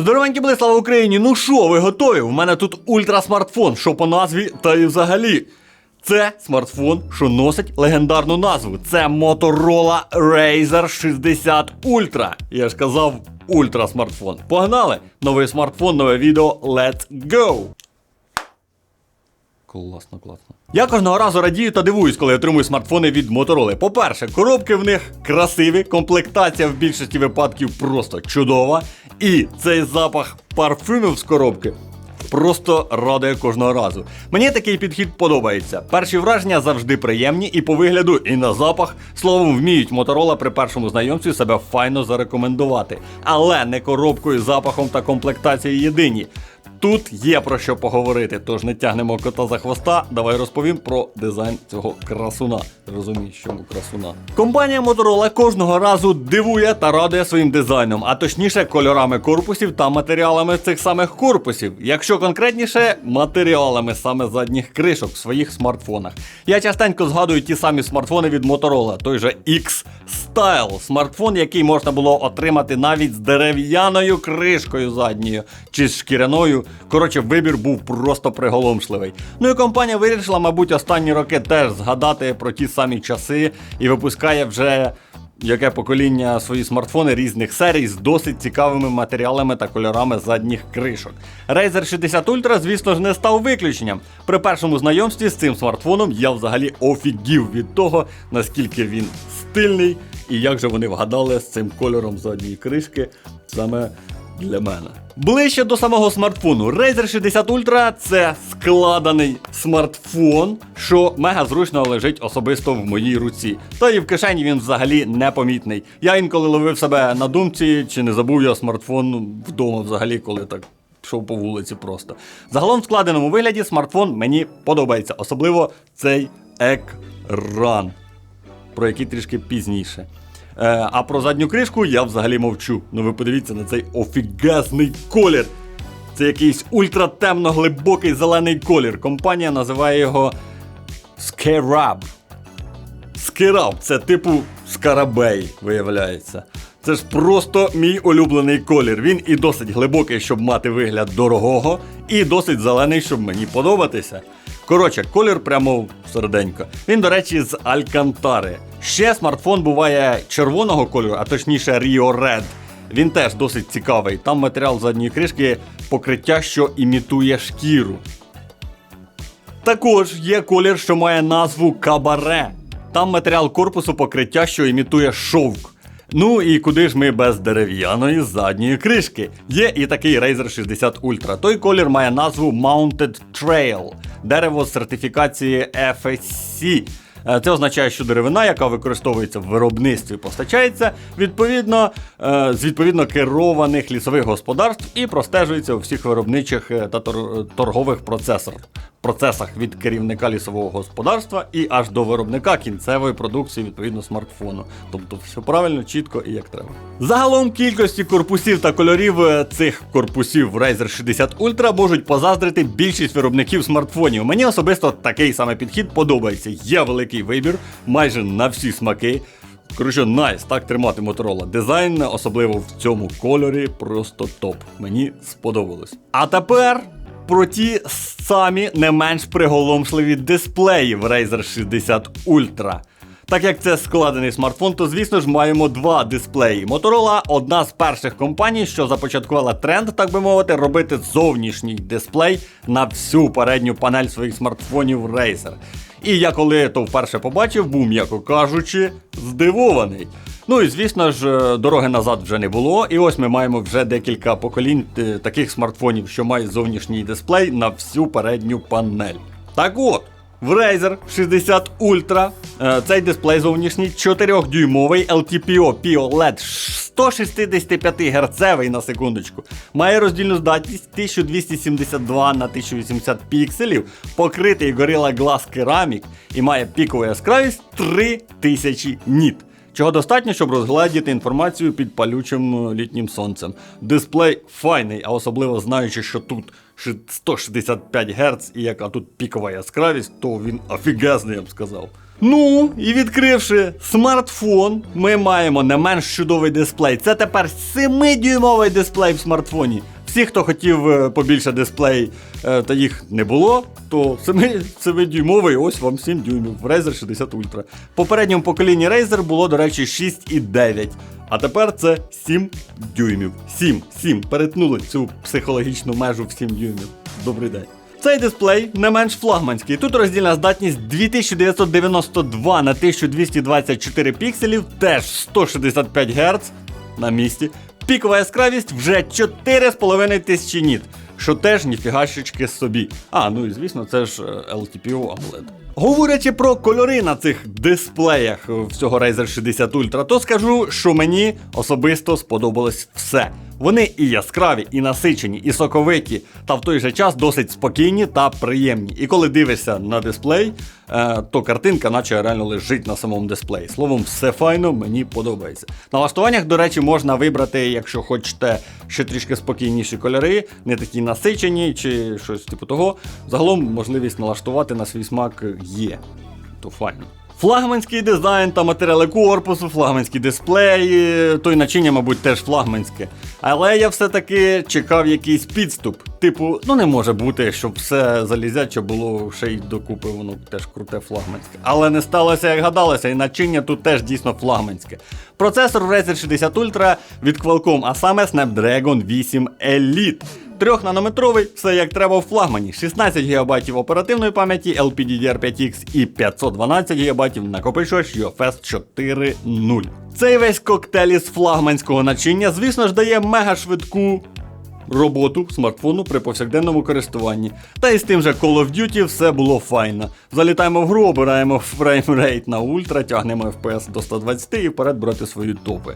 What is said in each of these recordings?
Здоровенькі були, слава Україні! Ну що, ви готові? У мене тут ультрасмартфон, що по назві, та і взагалі. Це смартфон, що носить легендарну назву. Це Motorola Razer 60 Ultra. Я ж казав, ультрасмартфон. Погнали! Новий смартфон, нове відео. Let's go! Класно, класно. Я кожного разу радію та дивуюсь, коли отримую смартфони від Motorola. По-перше, коробки в них красиві, комплектація в більшості випадків просто чудова. І цей запах парфюмів з коробки просто радує кожного разу. Мені такий підхід подобається. Перші враження завжди приємні і по вигляду, і на запах. Словом, вміють моторола при першому знайомстві себе файно зарекомендувати. Але не коробкою, запахом та комплектацією єдині. Тут є про що поговорити, тож не тягнемо кота за хвоста. Давай розповім про дизайн цього красуна. Розумієш, чому красуна. Компанія Motorola кожного разу дивує та радує своїм дизайном, а точніше кольорами корпусів та матеріалами цих самих корпусів. Якщо конкретніше, матеріалами саме задніх кришок в своїх смартфонах. Я частенько згадую ті самі смартфони від Motorola, той же X Style, смартфон, який можна було отримати навіть з дерев'яною кришкою задньою чи з шкіряною. Коротше, вибір був просто приголомшливий. Ну і компанія вирішила, мабуть, останні роки теж згадати про ті самі часи і випускає вже. Яке покоління свої смартфони різних серій з досить цікавими матеріалами та кольорами задніх кришок. Razer 60 Ultra, звісно ж, не став виключенням. При першому знайомстві з цим смартфоном я взагалі офігів від того, наскільки він стильний і як же вони вгадали з цим кольором задньої кришки саме для мене. Ближче до самого смартфону. Razer 60 Ultra це складений смартфон, що мега зручно лежить особисто в моїй руці. Та і в кишені він взагалі непомітний. Я інколи ловив себе на думці, чи не забув я смартфон вдома взагалі, коли так. Йшов по вулиці просто. Загалом в складеному вигляді смартфон мені подобається, особливо цей екран, про який трішки пізніше. Е, а про задню кришку я взагалі мовчу. Ну ви подивіться на цей офігезний колір. Це якийсь ультратемно глибокий зелений колір. Компанія називає його Scarab. Скираб, це типу скарабей, виявляється. Це ж просто мій улюблений колір. Він і досить глибокий, щоб мати вигляд дорогого, і досить зелений, щоб мені подобатися. Коротше, колір прямо серденько. Він, до речі, з Алькантари. Ще смартфон буває червоного кольору, а точніше Rio Red. Він теж досить цікавий. Там матеріал задньої кришки покриття, що імітує шкіру. Також є колір, що має назву кабаре. Там матеріал корпусу покриття, що імітує шовк. Ну і куди ж ми без дерев'яної задньої кришки? Є і такий Razer 60 Ultra. Той колір має назву Mounted Trail, дерево з сертифікації FSC. Е, Це означає, що деревина, яка використовується в виробництві, постачається відповідно е, з відповідно керованих лісових господарств і простежується у всіх виробничих е, та тор- торгових процесах. Процесах від керівника лісового господарства і аж до виробника кінцевої продукції відповідно смартфону. Тобто все правильно, чітко і як треба. Загалом кількості корпусів та кольорів е, цих корпусів Razer 60 Ultra можуть позаздрити більшість виробників смартфонів. Мені особисто такий саме підхід подобається. Є великий вибір, майже на всі смаки. Коротше, найс, так тримати Motorola. Дизайн, особливо в цьому кольорі, просто топ. Мені сподобалось. А тепер про ті самі не менш приголомшливі дисплеї в Razer 60 Ultra. Так як це складений смартфон, то звісно ж маємо два дисплеї. Motorola одна з перших компаній, що започаткувала тренд, так би мовити, робити зовнішній дисплей на всю передню панель своїх смартфонів Razer. І я коли то вперше побачив, був, м'яко кажучи, здивований. Ну і звісно ж, е, дороги назад вже не було. І ось ми маємо вже декілька поколінь е, таких смартфонів, що мають зовнішній дисплей на всю передню панель. Так от. В Razer 60 Ultra е, цей дисплей зовнішній 4-дюймовий LTPO POLED 165 Гц на секундочку. Має роздільну здатність 1272 на 1080 пікселів, покритий Gorilla Glass керамік і має пікову яскравість 3000 ніт. Чого достатньо, щоб розгледіти інформацію під палючим е, літнім сонцем. Дисплей файний, а особливо знаючи, що тут ши- 165 Гц і яка тут пікова яскравість, то він офігезний, я б сказав. Ну, і відкривши смартфон, ми маємо не менш чудовий дисплей. Це тепер 7-дюймовий дисплей в смартфоні. Всі, хто хотів е, побільше дисплей, е, та їх не було, то 7-дюймовий, ось вам 7 дюймів. Razer 60 Ultra. В попередньому поколінні Razer було, до речі, 6,9. А тепер це 7 дюймів. 7, 7. Перетнули цю психологічну межу в 7 дюймів. Добрий день. Цей дисплей не менш флагманський. Тут роздільна здатність 2992 на 1224 пікселів, теж 165 Гц на місці. Пікова яскравість вже 4,5 тисячі ніт, що теж ніфігашечки собі. А, ну і звісно, це ж е, LTPO AMOLED. Говорячи про кольори на цих дисплеях всього Razer 60 Ultra, то скажу, що мені особисто сподобалось все. Вони і яскраві, і насичені, і соковиті, та в той же час досить спокійні та приємні. І коли дивишся на дисплей, е, то картинка, наче реально лежить на самому дисплеї. Словом, все файно, мені подобається. На налаштуваннях, до речі, можна вибрати, якщо хочете ще трішки спокійніші кольори, не такі насичені чи щось типу того. Загалом можливість налаштувати на свій смак є. То файно. Флагманський дизайн та матеріали корпусу, флагманські дисплеї, то й начиння, мабуть, теж флагманське. Але я все-таки чекав якийсь підступ. Типу, ну не може бути, щоб все залізяче було ще й докупи, воно теж круте флагманське. Але не сталося, як гадалося, і начиння тут теж дійсно флагманське. Процесор Razer 60 Ultra від Qualcomm, а саме Snapdragon 8 Elite. 3-нанометровий, все як треба в флагмані, 16 ГБ оперативної пам'яті LPDDR5X і 512 ГБ накопичувач UFS 4.0. Цей весь коктейль із флагманського начиння, звісно ж, дає мега швидку роботу смартфону при повсякденному користуванні. Та і з тим же Call of Duty все було файно. Залітаємо в гру, обираємо фреймрейт на ультра, тягнемо FPS до 120 і вперед брати свої топи.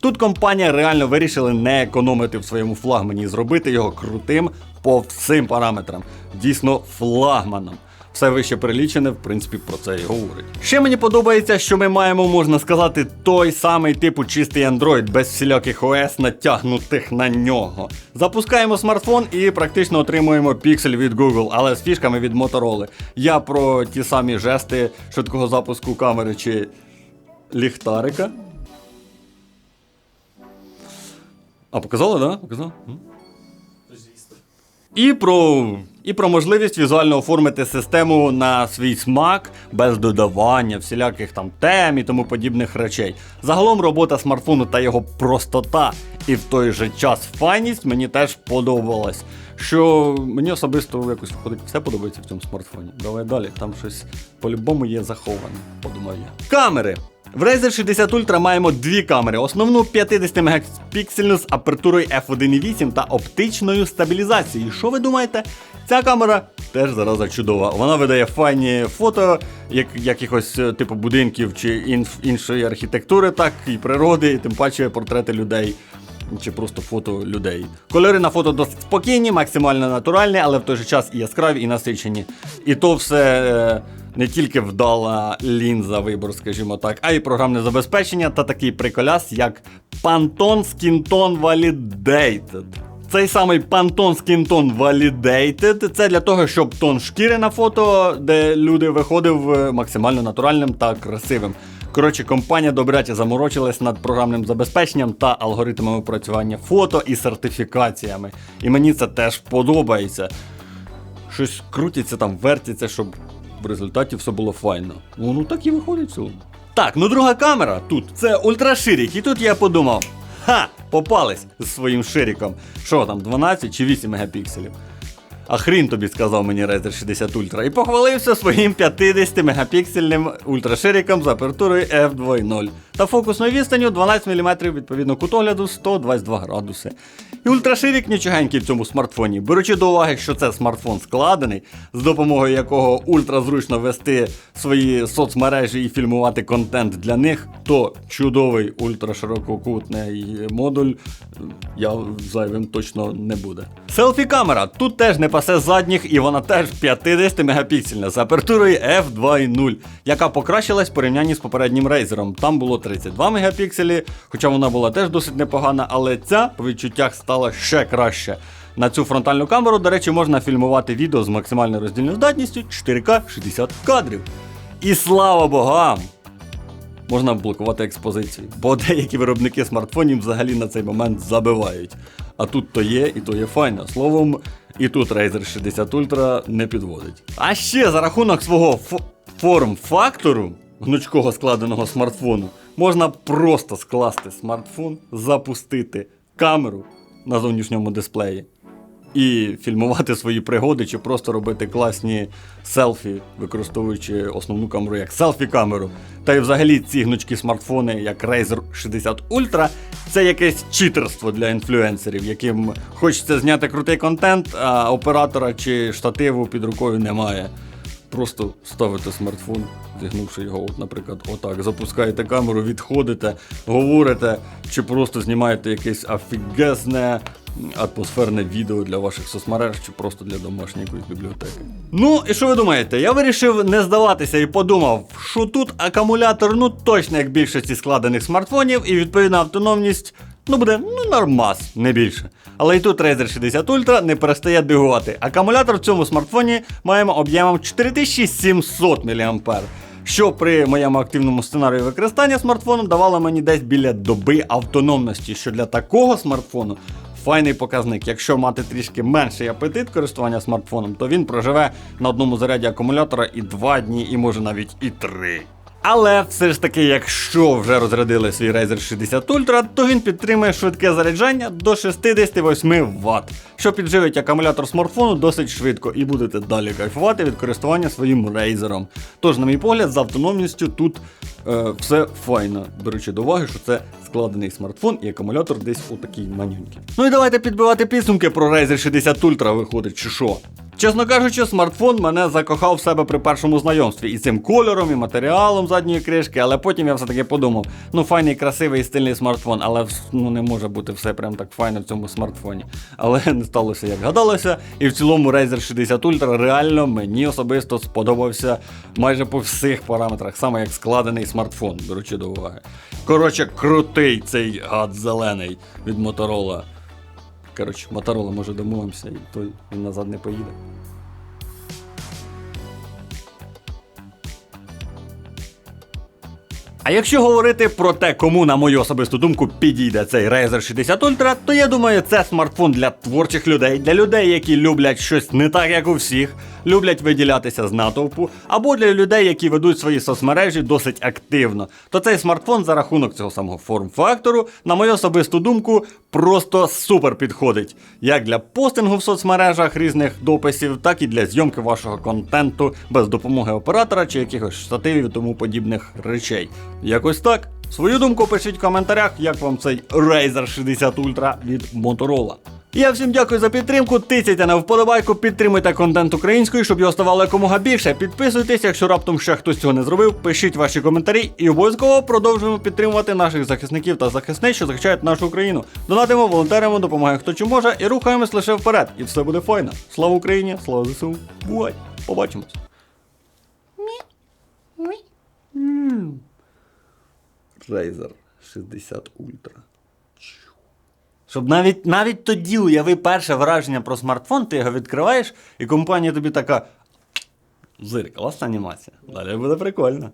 Тут компанія реально вирішила не економити в своєму флагмані і зробити його крутим по всім параметрам. Дійсно, флагманом. Все вище перелічене, в принципі, про це і говорить. Ще мені подобається, що ми маємо, можна сказати, той самий типу чистий Android без всіляких ОС натягнутих на нього. Запускаємо смартфон і практично отримуємо піксель від Google, але з фішками від Motorola. Я про ті самі жести швидкого запуску камери чи ліхтарика. А показали, так? Да? Показали? М? І про, і про можливість візуально оформити систему на свій смак без додавання всіляких там тем і тому подібних речей. Загалом робота смартфону та його простота і в той же час файність мені теж подобалась. Що мені особисто якось виходить, все подобається в цьому смартфоні. Давай далі, там щось по-любому є заховане, подумав я. Камери. В Razer 60 Ultra маємо дві камери: основну 50 мегапіксельну з апертурою f1.8 та оптичною стабілізацією. Що ви думаєте? Ця камера теж зараза чудова. Вона видає файні фото як, якихось е, типу будинків чи інф, іншої архітектури, так і природи, і тим паче портрети людей. Чи просто фото людей. Кольори на фото досить спокійні, максимально натуральні, але в той же час і яскраві, і насичені. І то все е, не тільки вдала лінза вибор, скажімо так, а й програмне забезпечення та такий приколяс, як Pantone Skin Validated. Цей самий Pantone Skin Tone Validated це для того, щоб тон шкіри на фото, де люди виходив е, максимально натуральним та красивим. Коротше, компанія добряче заморочилась над програмним забезпеченням та алгоритмами опрацювання фото і сертифікаціями. І мені це теж подобається. Щось крутиться там, вертиться, щоб в результаті все було файно. Ну, ну так і виходить цілому. Так, ну друга камера тут це ультраширік. І тут я подумав: ха, попались з своїм шириком. Що там, 12 чи 8 мегапікселів? А хрін тобі сказав мені Razer 60 Ultra і похвалився своїм 50 мегапіксельним ультрашириком з апертурою f2.0 та фокусною відстанню 12 мм відповідно кутогляду 122 градуси. І ультраширик нічогенький в цьому смартфоні, беручи до уваги, що це смартфон складений, з допомогою якого ультразручно вести свої соцмережі і фільмувати контент для них, то чудовий ультраширококутний модуль я зайвим точно не буде. Селфі-камера тут теж не пасе задніх, і вона теж 50 мегапіксельна з апертурою f2.0, яка покращилась в порівнянні з попереднім рейзером. Там було 32 мегапікселі, хоча вона була теж досить непогана, але ця по відчуттях стала ще краще. На цю фронтальну камеру, до речі, можна фільмувати відео з максимальною роздільною здатністю 4К 60 кадрів. І слава богам! Можна блокувати експозицію, бо деякі виробники смартфонів взагалі на цей момент забивають. А тут то є, і то є файно. Словом, і тут Razer 60 Ultra не підводить. А ще за рахунок свого форм-фактору гнучкого складеного смартфону можна просто скласти смартфон, запустити камеру на зовнішньому дисплеї і фільмувати свої пригоди, чи просто робити класні селфі, використовуючи основну камеру як селфі-камеру. Та й взагалі ці гнучкі смартфони, як Razer 60 Ultra, це якесь читерство для інфлюенсерів, яким хочеться зняти крутий контент, а оператора чи штативу під рукою немає. Просто ставите смартфон, зігнувши його, от, наприклад, отак, запускаєте камеру, відходите, говорите, чи просто знімаєте якесь офігезне атмосферне відео для ваших соцмереж, чи просто для домашньої якоїсь бібліотеки. Ну, і що ви думаєте? Я вирішив не здаватися і подумав, що тут акумулятор, ну точно як більшості складених смартфонів, і відповідна автономність. Ну, буде ну нормас, не більше. Але і тут Razer 60 Ultra не перестає дивувати. Акумулятор в цьому смартфоні маємо об'ємом 4700 мАh, що при моєму активному сценарію використання смартфону давало мені десь біля доби автономності, що для такого смартфону файний показник. Якщо мати трішки менший апетит користування смартфоном, то він проживе на одному заряді акумулятора і 2 дні, і може навіть і 3. Але все ж таки, якщо вже розрядили свій Razer 60 Ultra, то він підтримує швидке заряджання до 68 Вт, що підживить акумулятор смартфону досить швидко і будете далі кайфувати від користування своїм Razer. Тож, на мій погляд, з автономністю тут е, все файно, беручи до уваги, що це складений смартфон і акумулятор десь отакий манюнький. Ну і давайте підбивати підсумки про Razer 60 Ultra виходить, чи що. Чесно кажучи, смартфон мене закохав в себе при першому знайомстві і цим кольором, і матеріалом задньої кришки, але потім я все-таки подумав: ну файний, красивий і стильний смартфон, але ну, не може бути все прям так файно в цьому смартфоні. Але не сталося, як гадалося. І в цілому Razer 60 Ultra реально мені особисто сподобався майже по всіх параметрах, саме як складений смартфон, беручи до уваги. Коротше, крутий цей гад зелений від Motorola. Коротше, Моторола може домовимося, і той він назад не поїде. А якщо говорити про те, кому, на мою особисту думку, підійде цей Razer 60 Ultra, то я думаю, це смартфон для творчих людей, для людей, які люблять щось не так, як у всіх, люблять виділятися з натовпу, або для людей, які ведуть свої соцмережі досить активно. То цей смартфон за рахунок цього самого форм-фактору, на мою особисту думку, просто супер підходить. Як для постингу в соцмережах різних дописів, так і для зйомки вашого контенту без допомоги оператора чи якихось штативів тому подібних речей. Якось так. Свою думку пишіть в коментарях, як вам цей Razer 60 Ultra від Motorola. Я всім дякую за підтримку. Тицяйте на вподобайку, підтримуйте контент українською, щоб його ставало якомога більше. Підписуйтесь, якщо раптом ще хтось цього не зробив. Пишіть ваші коментарі і обов'язково продовжуємо підтримувати наших захисників та захисниць, що захищають нашу Україну. Донатимо, волонтеримо, допомагає хто чи може, і рухаємось лише вперед. І все буде файно. Слава Україні, слава ЗСУ. Бувай! Побачимось. Razer 60 Ultra. Щоб навіть, навіть тоді уяви перше враження про смартфон, ти його відкриваєш, і компанія тобі така. Зирк, класна анімація. Далі буде прикольно.